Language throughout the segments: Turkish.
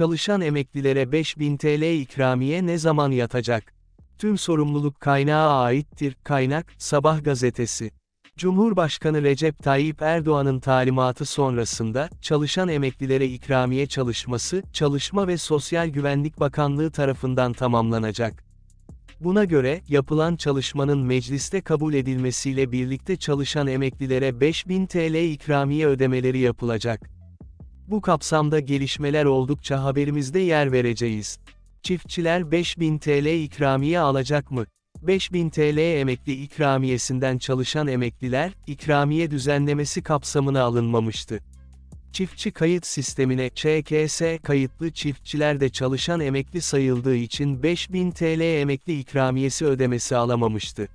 Çalışan emeklilere 5000 TL ikramiye ne zaman yatacak? Tüm sorumluluk kaynağa aittir. Kaynak, Sabah gazetesi. Cumhurbaşkanı Recep Tayyip Erdoğan'ın talimatı sonrasında, çalışan emeklilere ikramiye çalışması, Çalışma ve Sosyal Güvenlik Bakanlığı tarafından tamamlanacak. Buna göre, yapılan çalışmanın mecliste kabul edilmesiyle birlikte çalışan emeklilere 5000 TL ikramiye ödemeleri yapılacak. Bu kapsamda gelişmeler oldukça haberimizde yer vereceğiz. Çiftçiler 5000 TL ikramiye alacak mı? 5000 TL emekli ikramiyesinden çalışan emekliler, ikramiye düzenlemesi kapsamına alınmamıştı. Çiftçi kayıt sistemine ÇKS kayıtlı çiftçiler de çalışan emekli sayıldığı için 5000 TL emekli ikramiyesi ödemesi alamamıştı.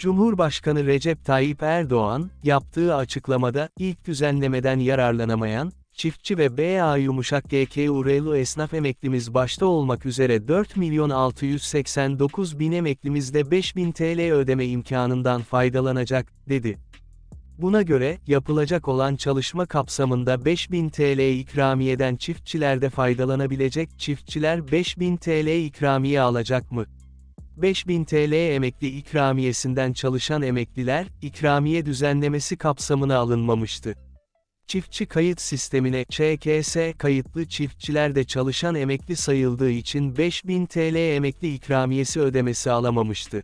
Cumhurbaşkanı Recep Tayyip Erdoğan, yaptığı açıklamada, ilk düzenlemeden yararlanamayan, çiftçi ve BA yumuşak GKUR'lu esnaf emeklimiz başta olmak üzere 4 milyon 689 bin emeklimiz de 5000 TL ödeme imkanından faydalanacak, dedi. Buna göre, yapılacak olan çalışma kapsamında 5000 TL ikramiyeden çiftçiler de faydalanabilecek, çiftçiler 5000 TL ikramiye alacak mı? 5000 TL emekli ikramiyesinden çalışan emekliler, ikramiye düzenlemesi kapsamına alınmamıştı. Çiftçi kayıt sistemine ÇKS kayıtlı çiftçiler de çalışan emekli sayıldığı için 5000 TL emekli ikramiyesi ödemesi alamamıştı.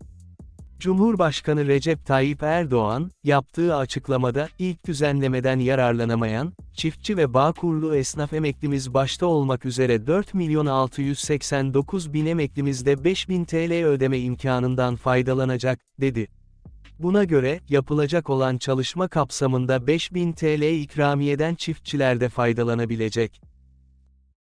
Cumhurbaşkanı Recep Tayyip Erdoğan, yaptığı açıklamada, ilk düzenlemeden yararlanamayan, çiftçi ve bağkurlu esnaf emeklimiz başta olmak üzere 4 milyon 689 bin emeklimiz de 5000 TL ödeme imkanından faydalanacak, dedi. Buna göre, yapılacak olan çalışma kapsamında 5000 TL ikramiyeden çiftçiler de faydalanabilecek.